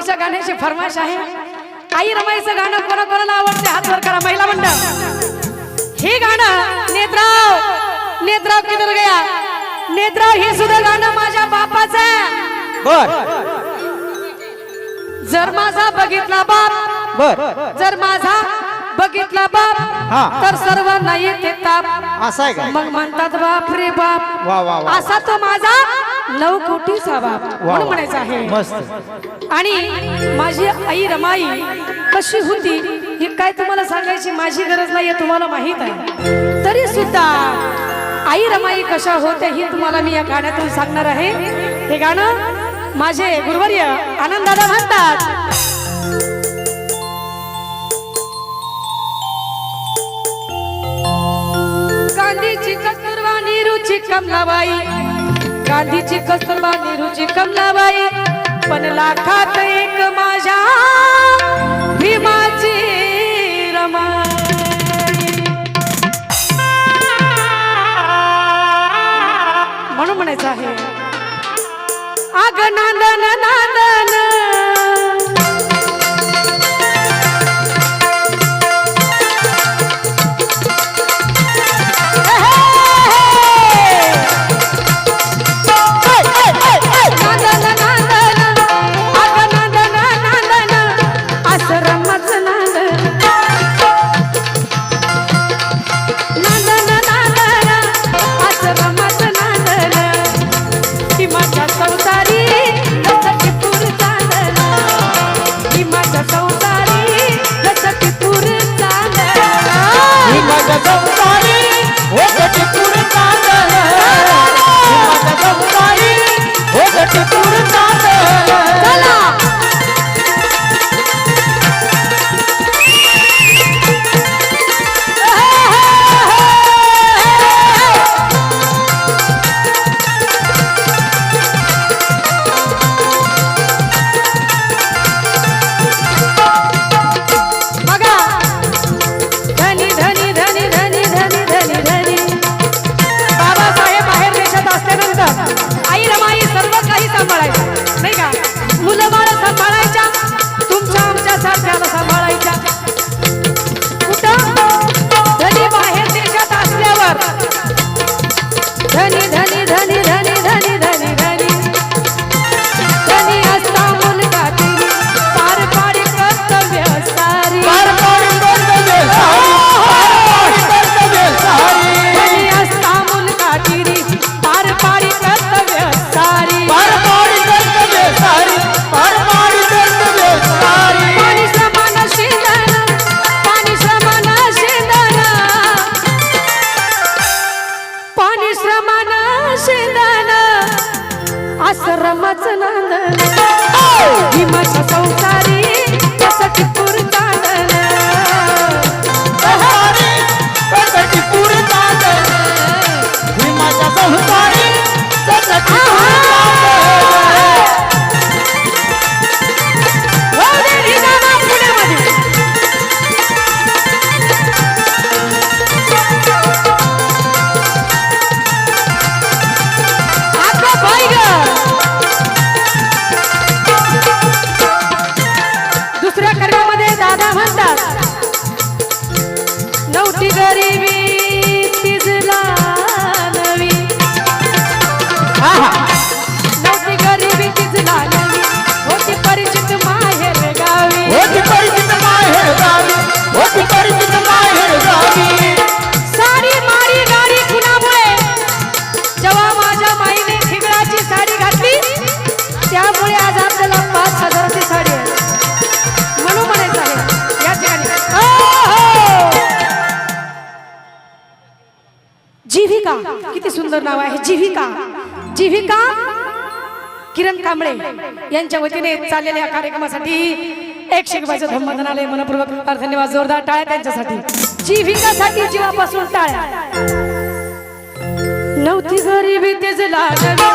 बरोबरच्या गाण्याची फरमाश आहे. आई रमाईचं गाणं कोणा कोणाला आवडते? हात वर करा महिला मंडळ. हे गाणं नेत्राव नेत्राव किधर गया? नेत्राव हे सुद्धा गाणं माझ्या बापाचं बर. जर माझा बघितला बाप बर. जर माझा बघितला बाप हा. तर सर्वांना येते ताप. असं मग म्हणतात बाप रे बाप. वा वा वा. असा तो माझा नऊ कोटीचा बाप वा म्हणून. म्हणायचं आहे. आणि माझी आई रमाई कशी होती हे काय तुम्हाला सांगायची माझी गरज नाहीये तुम्हाला माहीत आहे. तरी सुद्धा आई रमाई कशा होत्या ही तुम्हाला मी या गाण्यातून सांगणार आहे. हे गाणं माझे गुरुवर्य आनंददादा म्हणतात. गांधीची कस्तुरबा नेहरूची कमलाबाई गांधीची कस्तुरबा निरुची कमलाबाई. पण लाखात एक माझ्या भीमाची रमा म्हणून म्हणायचं आहे. आग नांदन आश्रमच नंदन भीमाच्या संसारी. গরিবী जीविका. किती सुंदर नाव आहे. जीविका. जीविका किरण कांबळे यांच्या वतीने चाललेल्या या कार्यक्रमासाठी एक शिकवायचं धम्मधनालय मनपूर्वक धन्यवाद. जोरदार टाळ्या त्यांच्यासाठी. जीविकासाठी जीवापासून टाळ्या. नव्हती गरीबी तेच लागली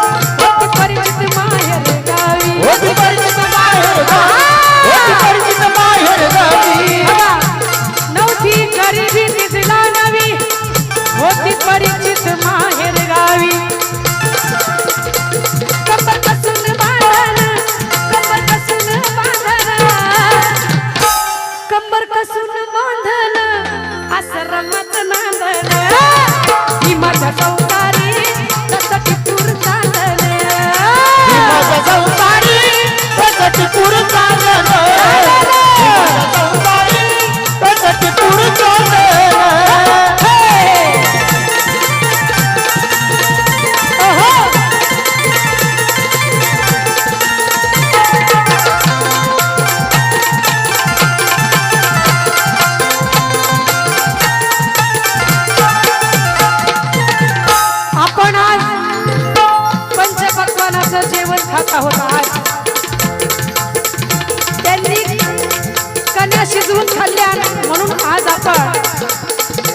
मिसळून खाल्ल्या म्हणून आज आपण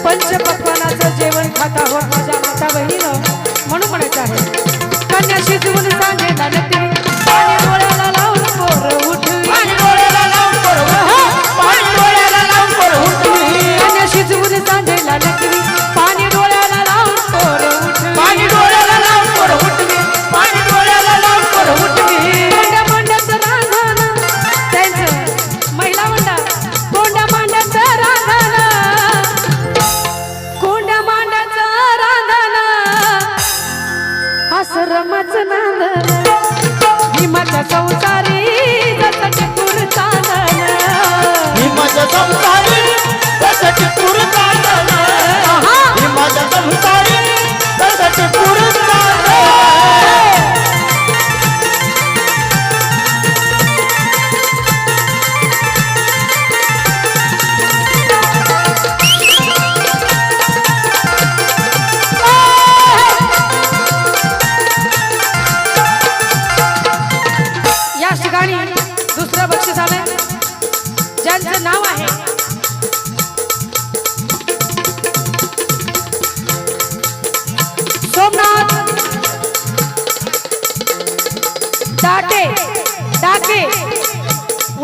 पंचपक्वानाचं जेवण खात आहोत माझ्या माता बहिणीनं म्हणून म्हणायचं आहे. वाचना मी माझ्या संसार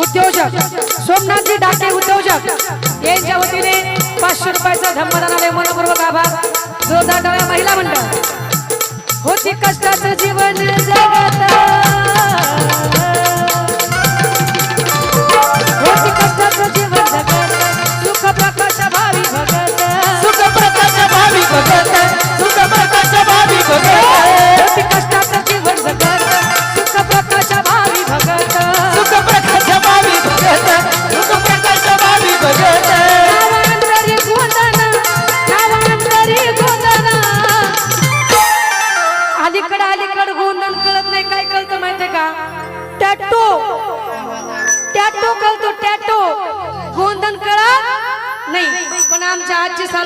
उद्योजक सोमनाथजी डाके उद्योजक. यांच्या वतीने पाचशे रुपयाचा धम्मदानाने मनपूर्वक आभार. जोरदार डाव्या महिला मंडळ. होती कष्टाचं जीवन जगत.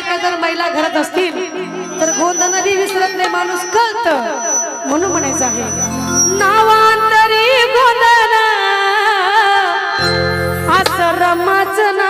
जर जर महिला घरात असतील तर गोंधनही विसरत नाही माणूस कळत. म्हणून म्हणायचं आहे नावांतरी गोंधन असं रमाच ना